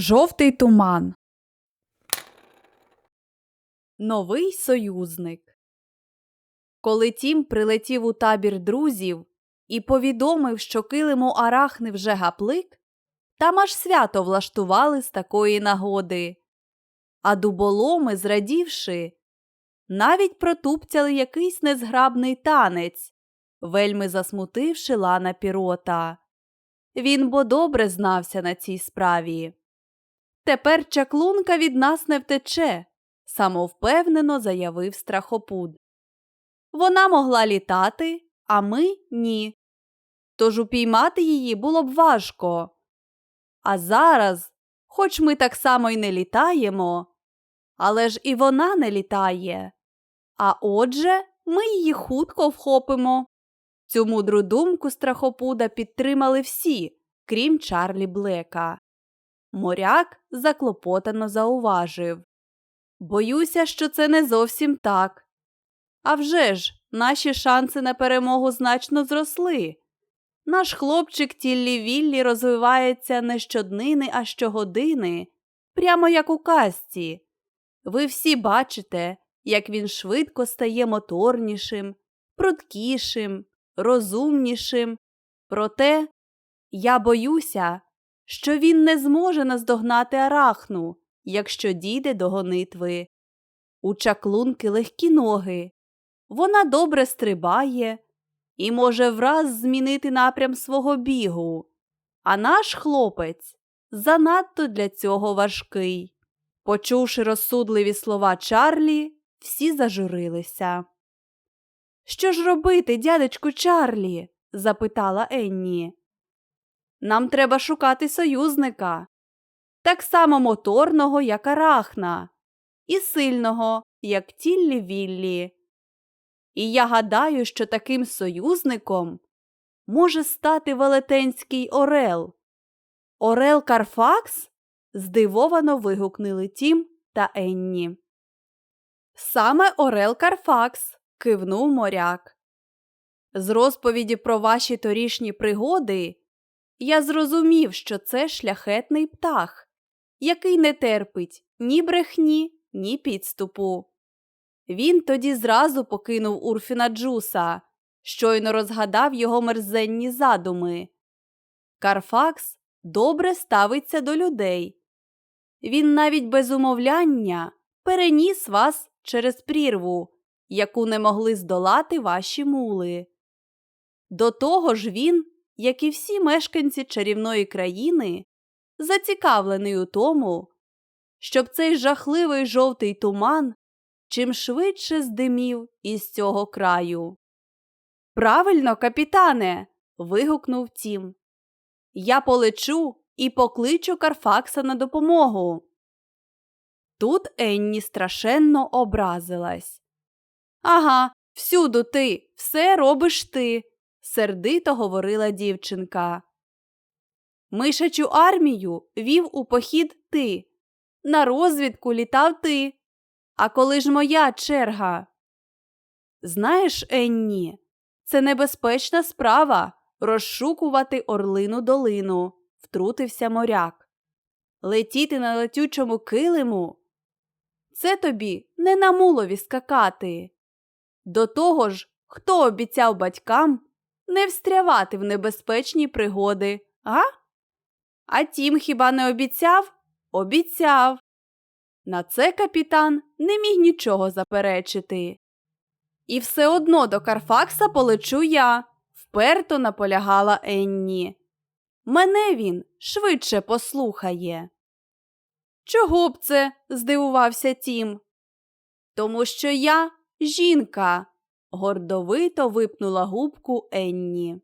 Жовтий туман. Новий союзник. Коли Тім прилетів у табір друзів і повідомив, що килиму арахни вже гаплик, там аж свято влаштували з такої нагоди. А дуболоми, зрадівши, навіть протупцяли якийсь незграбний танець, вельми засмутивши лана пірота. Він бо добре знався на цій справі. Тепер чаклунка від нас не втече, самовпевнено заявив страхопуд. Вона могла літати, а ми ні. Тож упіймати її було б важко. А зараз, хоч ми так само й не літаємо, але ж і вона не літає. А отже, ми її хутко вхопимо. Цю мудру думку страхопуда підтримали всі, крім Чарлі Блека. Моряк заклопотано зауважив. Боюся, що це не зовсім так. А вже ж, наші шанси на перемогу значно зросли. Наш хлопчик Тіллі Віллі розвивається не щоднини, а щогодини, прямо як у казці. Ви всі бачите, як він швидко стає моторнішим, пруткішим, розумнішим. Проте я боюся, що він не зможе наздогнати арахну, якщо дійде до гонитви. У чаклунки легкі ноги. Вона добре стрибає і може враз змінити напрям свого бігу. А наш хлопець занадто для цього важкий. Почувши розсудливі слова Чарлі, всі зажурилися. Що ж робити, дядечку Чарлі? запитала Енні. Нам треба шукати союзника, так само моторного, як арахна, і сильного, як тіллі Віллі. І я гадаю, що таким союзником може стати велетенський Орел. Орел Карфакс? здивовано вигукнули Тім та Енні. Саме Орел Карфакс, кивнув моряк. З розповіді про ваші торішні пригоди я зрозумів, що це шляхетний птах, який не терпить ні брехні, ні підступу. Він тоді зразу покинув Урфіна Джуса, щойно розгадав його мерзенні задуми. Карфакс добре ставиться до людей. Він навіть без умовляння переніс вас через прірву, яку не могли здолати ваші мули. До того ж він, як і всі мешканці чарівної країни, зацікавлений у тому, щоб цей жахливий жовтий туман чим швидше здимів із цього краю. Правильно, капітане. вигукнув Тім. Я полечу і покличу Карфакса на допомогу. Тут Енні страшенно образилась. Ага, всюду ти, все робиш ти, сердито говорила дівчинка. Мишачу армію вів у похід ти. На розвідку літав ти. А коли ж моя черга? Знаєш, Енні, це небезпечна справа розшукувати орлину долину, втрутився моряк. Летіти на летючому килиму. Це тобі не на мулові скакати. До того ж, хто обіцяв батькам не встрявати в небезпечні пригоди, а? А тім хіба не обіцяв? Обіцяв. На це капітан не міг нічого заперечити. І все одно до Карфакса полечу я, вперто наполягала Енні. Мене він швидше послухає. Чого б це? здивувався Тім. Тому що я жінка, гордовито випнула губку Енні.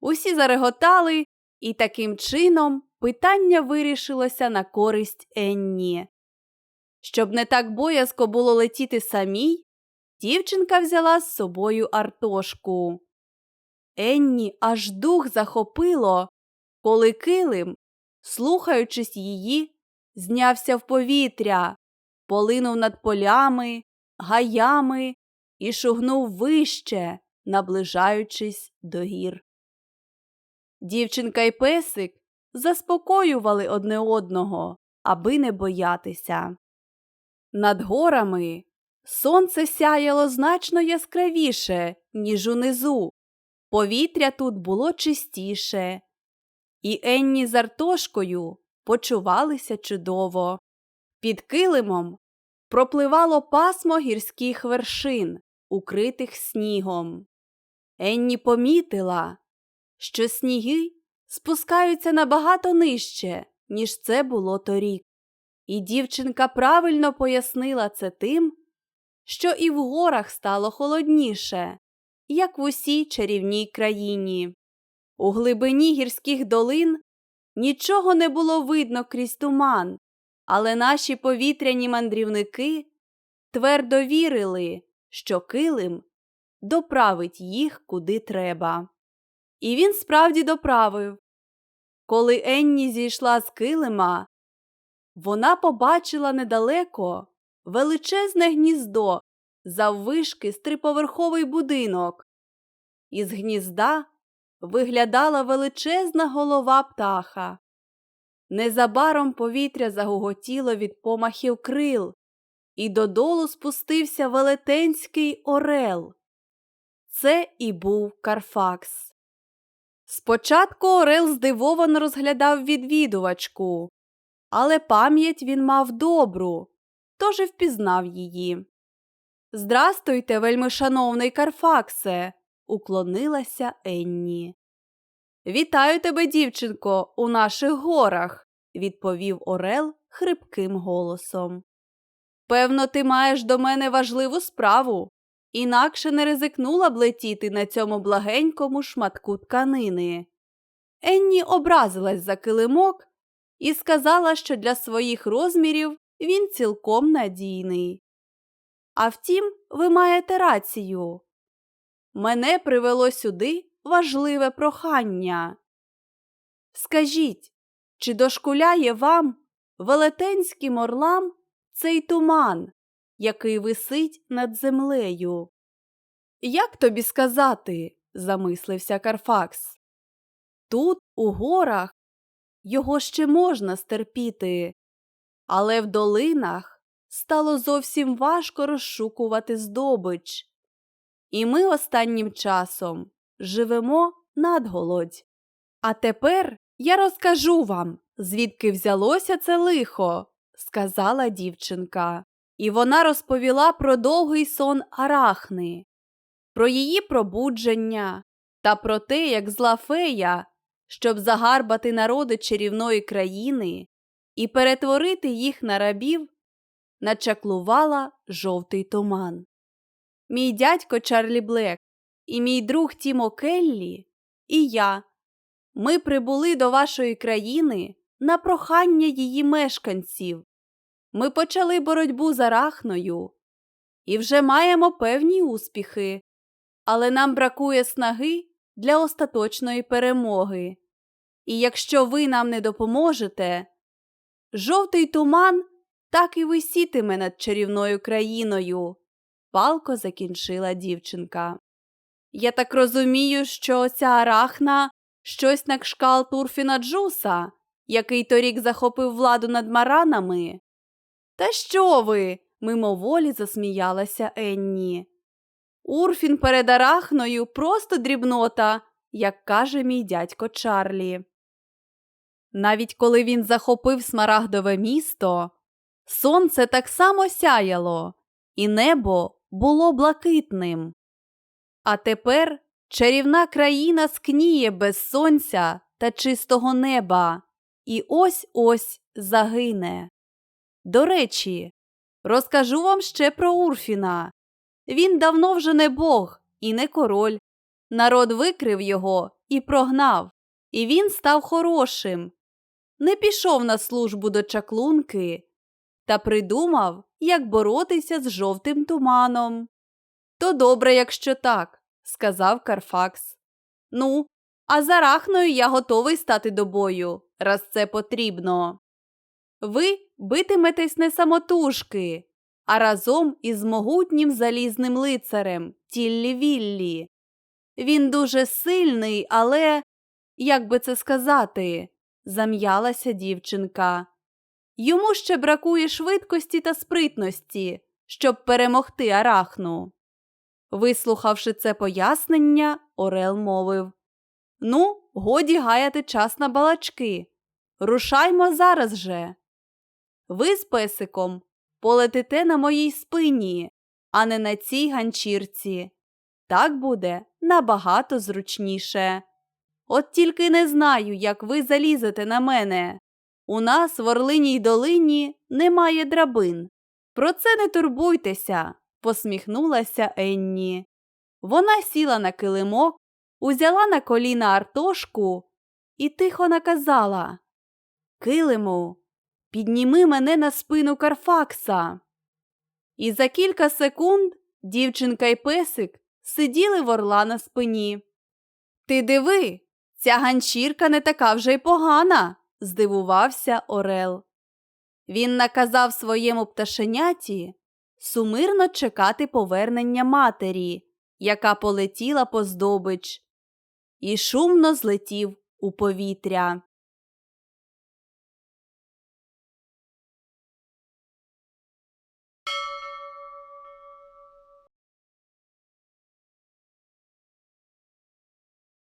Усі зареготали, і таким чином питання вирішилося на користь Енні. Щоб не так боязко було летіти самій, дівчинка взяла з собою Артошку. Енні аж дух захопило, коли килим, слухаючись її, знявся в повітря, полинув над полями, гаями і шугнув вище, наближаючись до гір. Дівчинка й песик заспокоювали одне одного, аби не боятися. Над горами сонце сяяло значно яскравіше, ніж унизу. Повітря тут було чистіше, і Енні з Артошкою почувалися чудово. Під килимом пропливало пасмо гірських вершин, укритих снігом. Енні помітила, що сніги спускаються набагато нижче, ніж це було торік. І дівчинка правильно пояснила це тим, що і в горах стало холодніше, як в усій чарівній країні. У глибині гірських долин нічого не було видно крізь туман, але наші повітряні мандрівники твердо вірили, що килим доправить їх куди треба. І він справді доправив. Коли Енні зійшла з килима, вона побачила недалеко величезне гніздо заввишки з триповерховий будинок. Із гнізда виглядала величезна голова птаха. Незабаром повітря загуготіло від помахів крил, і додолу спустився велетенський орел. Це і був Карфакс. Спочатку Орел здивовано розглядав відвідувачку, але пам'ять він мав добру, тож і впізнав її. Здрастуйте, вельми шановний Карфаксе, уклонилася Енні. Вітаю тебе, дівчинко, у наших горах, відповів Орел хрипким голосом. Певно, ти маєш до мене важливу справу, інакше не ризикнула б летіти на цьому благенькому шматку тканини. Енні образилась за килимок і сказала, що для своїх розмірів він цілком надійний. А втім, ви маєте рацію. Мене привело сюди важливе прохання. Скажіть, чи дошкуляє вам велетенським орлам цей туман, який висить над землею? Як тобі сказати? замислився Карфакс. Тут, у горах, його ще можна стерпіти, але в долинах стало зовсім важко розшукувати здобич. І ми останнім часом живемо надголодь. А тепер я розкажу вам, звідки взялося це лихо, сказала дівчинка. І вона розповіла про довгий сон Арахни, про її пробудження та про те, як зла фея, щоб загарбати народи чарівної країни і перетворити їх на рабів, начаклувала жовтий туман. Мій дядько Чарлі Блек і мій друг Тімо Келлі, і я. Ми прибули до вашої країни на прохання її мешканців. Ми почали боротьбу з арахною і вже маємо певні успіхи, але нам бракує снаги для остаточної перемоги. І якщо ви нам не допоможете, жовтий туман так і висітиме над чарівною країною, палко закінчила дівчинка. Я так розумію, що ця арахна щось на кшкалт Урфіна Джуса, який торік захопив владу над маранами. Та що ви? мимоволі засміялася Енні. Урфін перед арахною просто дрібнота, як каже мій дядько Чарлі. Навіть коли він захопив смарагдове місто, сонце так само сяяло, і небо було блакитним. А тепер чарівна країна скніє без сонця та чистого неба, і ось ось загине. До речі, розкажу вам ще про Урфіна. Він давно вже не бог і не король. Народ викрив його і прогнав, і він став хорошим. Не пішов на службу до чаклунки та придумав, як боротися з жовтим туманом. То добре, якщо так, сказав Карфакс. Ну, а за рахною я готовий стати до бою, раз це потрібно. Ви битиметесь не самотужки, а разом із могутнім залізним лицарем Тіллі Віллі. Він дуже сильний, але, як би це сказати, зам'ялася дівчинка. Йому ще бракує швидкості та спритності, щоб перемогти арахну. Вислухавши це пояснення, Орел мовив Ну, годі гаяти час на балачки. Рушаймо зараз же. Ви з песиком полетите на моїй спині, а не на цій ганчірці. Так буде набагато зручніше. От тільки не знаю, як ви залізете на мене. У нас в Орлиній долині немає драбин. Про це не турбуйтеся, посміхнулася Енні. Вона сіла на килимок, узяла на коліна Артошку і тихо наказала Килиму, підніми мене на спину Карфакса. І за кілька секунд дівчинка й песик сиділи в орла на спині. Ти диви, ця ганчірка не така вже й погана, здивувався Орел. Він наказав своєму пташеняті сумирно чекати повернення матері, яка полетіла по здобич, і шумно злетів у повітря.